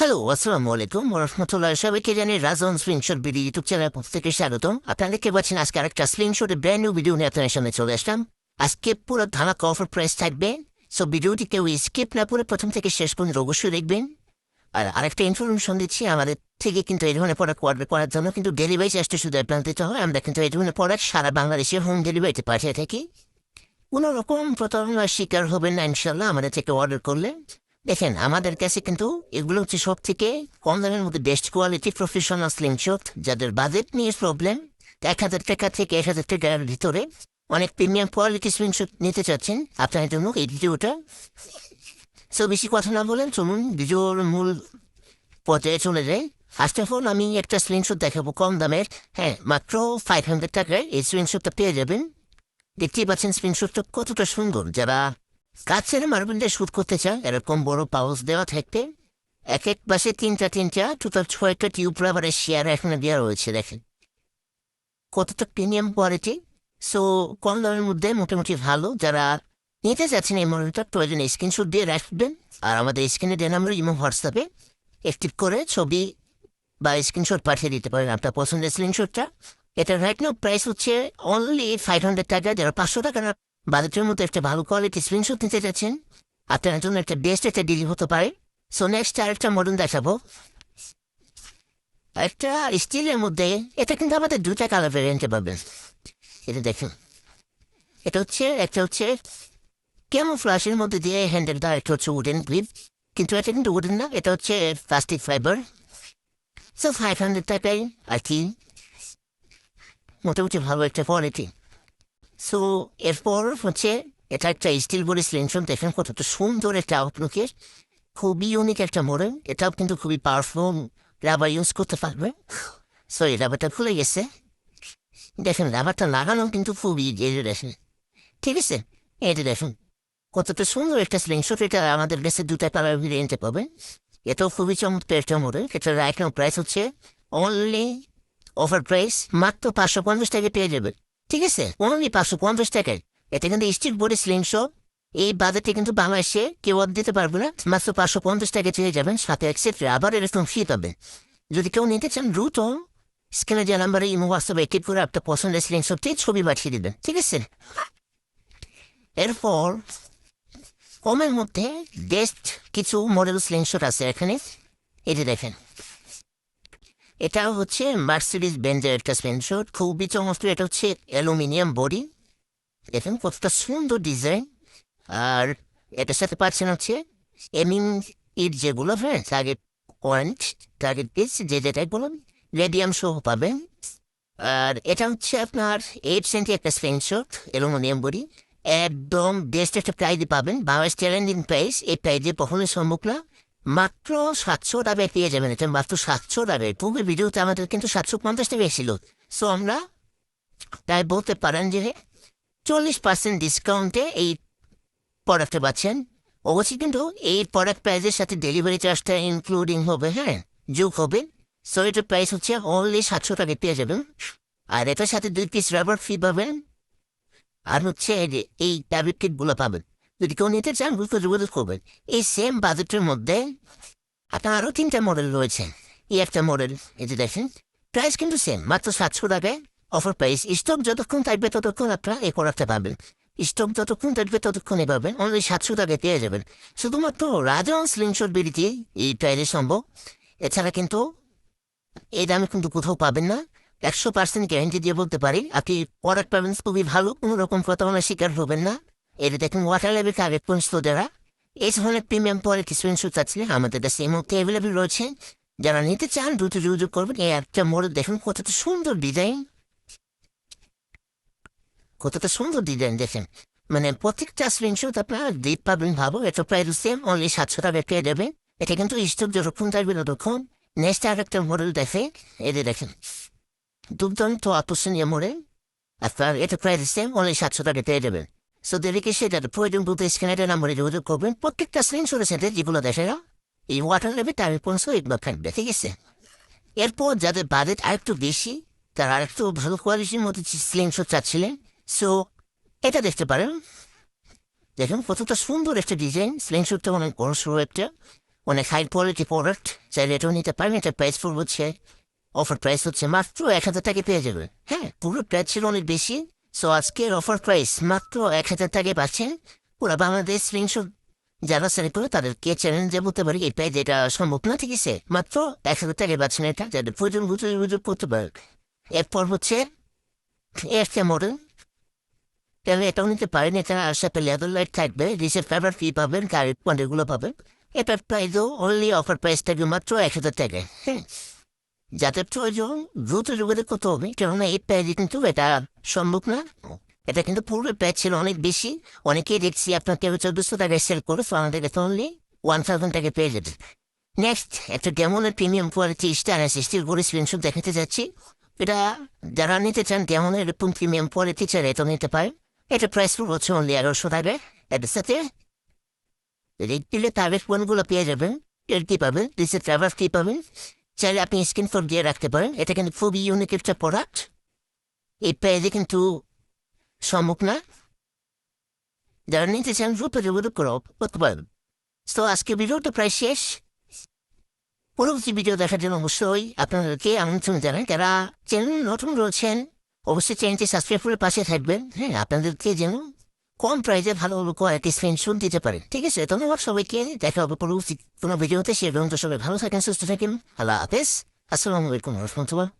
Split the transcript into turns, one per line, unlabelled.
Hello আসসালামু আলাইকুম রহমতুল্লাহ সবাইকে জানি Rajan screenshot video YouTube channel পক্ষ থেকে স্বাগতম। আপনারা দেখতে পাচ্ছেন আজকে আরেকটা স্ক্রিনশটে ব্র্যান্ড নিউ ভিডিও নিয়ে আপনাদের সামনে চলে আসলাম। আজকে পুরো ধামাকা অফার প্রাইস থাকবে। সো ভিডিওটি কেউ স্কিপ না করে প্রথম থেকে শেষ পর্যন্ত অবশ্যই দেখবেন। আর আরেকটা ইনফরমেশন দিচ্ছি, আমাদের থেকে কিন্তু এই ধরনের প্রোডাক্ট অর্ডার করার জন্য কিন্তু ডেলিভারি চার্জটা শুধু অ্যাডভান্স দিতে হয় আমরা কিন্তু এই ধরনের প্রোডাক্ট সারা বাংলাদেশে হোম ডেলিভারিতে পাঠিয়ে থাকি। কোনো রকম প্রতারণার শিকার হবেন না ইনশাল্লাহ আমাদের থেকে অর্ডার করলে। দেখেন, আমাদের কাছে কিন্তু এগুলো হচ্ছে সব থেকে কম দামের মধ্যে বেস্ট কোয়ালিটি প্রফেশনাল স্লিংশট যাদের বাজেট নিয়ে প্রবলেম এক হাজার টাকা থেকে এক হাজার টাকার ভিতরে অনেক প্রিমিয়াম কোয়ালিটি স্লিংশট নিতে চাচ্ছেন। আপনার জন্য এই ভিডিওটা। সো বেশি কথা না বলেন, চলুন ভিডিওর মূল পর্যায়ে চলে যাই। ফার্স্ট অফ অল আমি একটা স্ক্রিনশট দেখাবো কম দামের। হ্যাঁ মাত্র ফাইভ হান্ড্রেড টাকায় এই স্ক্রিনশটটা পেয়ে যাবেন। দেখতেই পাচ্ছেন স্ক্রিনশটটা কতটা সুন্দর। যারা কাজ ছেড়ে মার্বেলটা শুট করতে চান এরকম বড় পাউচ দেওয়া থাকতে এক এক পাশে তিনটা তিনটা, টোটাল ছয়টা টিউব রাবারের শেয়ার এখানে দেওয়া রয়েছে, দেখেন। কতটা প্রিমিয়াম কোয়ালিটি সো কম দামের মধ্যে মোটামুটি ভালো। যারা নিতে চাচ্ছেন এই মডেলটা, প্রয়োজনে স্ক্রিনশট দিয়ে রাখবেন। আর আমাদের স্ক্রিনে দেন আমরা ইমো হোয়াটসঅ্যাপে অ্যাক্টিভ করে ছবি বা স্ক্রিনশট পাঠিয়ে দিতে পারেন আপনার পছন্দের স্ক্রিনশটটা এটা রাইট নাও প্রাইস হচ্ছে অনলি ফাইভ হান্ড্রেড টাকা, যারা পাঁচশো টাকা বাজেটের মধ্যে একটা ভালো কোয়ালিটি স্ক্রিনশট নিতে চাচ্ছেন? আপনার জন্য একটা বেস্ট একটা ডিল হতে পারে। সো নেক্সট আরেকটা মডেল দেখাবো। একটা স্টিলের মধ্যে, এটা কিন্তু আমাদের দুটা কালার ভ্যারিয়েন্টে পাবেন। এটা দেখুন। এটা হচ্ছে, একটা হচ্ছে কেমন ফ্লাশের মধ্যে দিয়ে হ্যান্ডেলটা একটা হচ্ছে উডেন গ্রিপ কিন্তু এটা কিন্তু উডেন না, এটা হচ্ছে plastic fibre so five hundred টাকায় আর কি? মোটামুটি ভালো একটা কোয়ালিটি সো এরপর হচ্ছে এটা একটা স্টিল বডি স্লিংশন দেখেন কতটা সুন্দর একটা আউটলুকের খুবই ইউনিক একটা মডেল এটাও কিন্তু খুবই পাওয়ারফুল রাবার ইউজ করতে পারবে সো এই রাবারটা খুলে গেছে দেখেন রাবারটা লাগানো কিন্তু খুবই এই দেখেন ঠিক আছে এটা দেখুন কতটা সুন্দর একটা স্লিংশট এটা আমাদের কাছে দুটা কালার ভেরিয়েন্টে পাবেন এটাও খুবই চমৎকার একটা মডেল এটা রাইট প্রাইস হচ্ছে অনলি অফার প্রাইস মাত্র পাঁচশো পঞ্চাশ টাকা পেয়ে যাবে ঠিক আছে অনলি পাঁচশো পঞ্চাশ টাকায়। এটা কিন্তু স্টিক বোর্ডে স্লিংশো এই বাজারটি কিন্তু বাংলাদেশে কেউ দিতে পারবে না। মাত্র পাঁচশো পঞ্চাশ টাকা চেয়ে যাবেন, সাথে একসেপ্ট আবার এরকম ফি পাবেন যদি কেউ নিতে চান, দ্রুত স্ক্রিনে যে নাম্বারে ইমো, হোয়াটসঅ্যাপে টিপ করে আপনার পছন্দের স্লিংশটটি ছবি পাঠিয়ে দেবেন। ঠিক আছে? এরপর কমের মধ্যে বেস্ট কিছু মডেল স্লিংশট আছে এখানে। এটি দেখেন। এটা হচ্ছে মার্সিডিস বেঞ্জের একটা স্লিংশট খুবই চমৎকার। এটা হচ্ছে অ্যালুমিনিয়াম বডি। দেখেন কতটা সুন্দর ডিজাইন আর এটার সাথে পাচ্ছেন হচ্ছে এমিং ইট যেগুলো হ্যাঁ টার্গেট পয়েন্ট টার্গেট পিস যে যেটাই বলুন রেডিয়াম সহ পাবেন। আর এটা হচ্ছে আপনার এইট সেন্টি একটা স্ক্রিনশট অ্যালুমিনিয়াম বডি। একদম বেস্ট একটা প্রাইজে পাবেন। বাংলাদেশ চ্যালেঞ্জিং প্রাইস এই প্রাইজে কখনোই সম্ভব না। মাত্র সাতশো টাকায় পেয়ে যাবেন, এটা মাত্র সাতশো টাকায় পূর্বে ভিডিওতে আমাদের কিন্তু সাতশো পঞ্চাশ টাকা ছিল। সো আমরা তাই বলতে পারেন যে চল্লিশ পার্সেন্ট ডিসকাউন্টে এই প্রোডাক্টটা পাচ্ছেন। অবশ্যই কিন্তু এই প্রোডাক্ট প্রাইসের সাথে ডেলিভারি চার্জটা ইনক্লুডিং হবে হ্যাঁ? যোগ হবে। সো এটার প্রাইস হচ্ছে অনলি সাতশো টাকা পেয়ে যাবেন। আর এটার সাথে দুই পিস রাবার ফি পাবেন। আর হচ্ছে এই ট্যাবলেট কিটগুলো পাবেন। যদি কেউ নিতে চান বুঝতে যোগাযোগ করবেন এই সেম বাজেটের মধ্যে আপনার আরও তিনটা মডেল রয়েছে এই একটা মডেল এই দেখেন প্রাইস কিন্তু সেম মাত্র সাতশো টাকায় অফার প্রাইস স্টক যতক্ষণ থাকবে ততক্ষণ আপনারা এই প্রোডাক্টটা পাবেন স্টক যতক্ষণ থাকবে ততক্ষণই পাবেন অনলি সাতশো টাকায় পেয়ে যাবেন শুধুমাত্র রাজন স্লিংশট বেরিতে এই প্রাইজে সম্ভব এছাড়া কিন্তু এই দামে কিন্তু কোথাও পাবেন না একশো পার্সেন্ট গ্যারেন্টি দিয়ে বলতে পারি আপনি প্রোডাক্ট পাবেন খুবই ভালো কোনো রকম প্রতারণার শিকার হবেন না লেভেল কাগজ পর্যন্ত দেওয়া এই ধরনের প্রিমিয়াম কোয়ালিটি স্ক্রিনশট আছে আমাদের কাছে এই মুহূর্তে অ্যাভেলেবেল রয়েছে যারা নিতে চান দ্রুত যোগাযোগ করবেন এই একটা মডেল দেখুন কতটা সুন্দর ডিজাইন কতটা সুন্দর ডিজাইন দেখেন মানে প্রত্যেকটা স্ক্রিনশট আপনারা দিতে পাবেন ভাবো এটা প্রায় সেম অনলি সাতশো টাকা পেয়ে যাবে এটা কিন্তু স্টক যতক্ষণ থাকবে ততক্ষণ নেক্সট আর একটা মডেল দেখে এদের দেখেন দুর্দান্ত আকর্ষণীয় মডেল আপনার এটা প্রায় সেম অনলি সাতশো টাকা পেয়ে যাবেন সো দেরিকে সেটা প্রয়োজন বলতে স্ক্যানারের নাম্বারে যোগাযোগ করবেন। প্রত্যেকটা স্ক্রিনশটের সাথে যেগুলো দেখে এই ওয়াটার লেভেল টাইম পৌঁছে এগুলো থাকবে ঠিক আছে এরপর যাদের বাজেট আরেকটু বেশি, তারা আরেকটু ভালো কোয়ালিটির মধ্যে স্লিংশট চাচ্ছিলেন। সো এটা দেখতে পারেন। দেখুন, কতটা সুন্দর একটা ডিজাইন স্লিংশটটা অনেক বড় সড়ো একটা। অনেক হাই কোয়ালিটি প্রোডাক্ট চাইলে এটাও নিতে পারেন। এটা প্রাইস ফুল হচ্ছে। অফার প্রাইস হচ্ছে মাত্র এক হাজার টাকা পেয়ে যাবে হ্যাঁ পুরো প্রাইস ছিল অনেক বেশি। সো আজকের অফার প্রাইস মাত্র এক হাজার টাকায় পাচ্ছেন পুরো বাংলাদেশ স্ক্রিনশট যারা সেলেক্ট করে তাদেরকে চ্যালেঞ্জে বলতে পারি, এই প্রাইস এটা সম্ভব না, ঠিক আছে? মাত্র এক হাজার টাকায় পাচ্ছেন এটা যাদের প্রয়োজন বুঝে বুঝে করতে পারে এরপর হচ্ছে একটা মডেল তাহলে এটাও নিতে পারেন, এটা সাথে লেদার লাইট থাকবে রিসেট ফাইবার ফি পাবেন, গাড়ির পয়েন্টগুলো পাবেন। এটার প্রাইসও অনলি অফার প্রাইস থাকবে মাত্র এক হাজার টাকায় হ্যাঁ? যাদের প্রয়োজন দ্রুত যোগাযোগ করতে হবে। কেননা এই প্রাইজে কিন্তু এটা সম্ভব না। এটা কিন্তু পুরো প্রাইস ছিল অনেক বেশি। অনেকেই দেখছি আপনার কেউ চোদ্দশো টাকায় সেল করে তো আমাদের কাছে অনলি ওয়ান থাউজেন্ড টাকা পেয়ে যাবে। নেক্সট একটা ডেমনের প্রিমিয়াম কোয়ালিটি স্টার আছে স্টিল করে স্ক্রিনশট দেখাতে যাচ্ছি। এটা যারা নিতে চান ডেমনের এরকম প্রিমিয়াম কোয়ালিটি চাই এটা নিতে পারেন। এটা প্রাইস হচ্ছে অনলি এগারোশো টাকা। এটার সাথে রেড দিলে তারের ফোনগুলো পেয়ে যাবেন। এর কি পাবেন? রিসেট ট্রাভার কি পাবেন? চাইলে আপনি স্ক্রিন ফোন দিয়ে রাখতে পারেন এটা কিন্তু খুবই ইউনিক একটা প্রোডাক্ট এই প্রাইজে কিন্তু সম্মুখ না যারা নিতে চান দ্রুত যোগাযোগ করো করতে পারেন তো আজকে ভিডিওটা প্রায় শেষ পরবর্তী ভিডিও দেখার জন্য অবশ্যই আপনাদেরকে আমন্ত্রণ জানাই যারা চ্যানেল নতুন রয়েছেন অবশ্যই চ্যানেলটি সাবস্ক্রাইব করে পাশে থাকবেন হ্যাঁ আপনাদেরকে যেন কম প্রাইজে ভালো কোয়ালিটি স্ক্রিনশট দিতে পারেন। ঠিক আছে? ধন্যবাদ সবাইকে। দেখা হবে পরবর্তী কোনো ভিডিওতে। সে পর্যন্ত সবাই ভালো থাকেন, সুস্থ থাকেন। আল্লাহ হাফেজ। আসসালামু আলাইকুম রহমতুল্লাহ।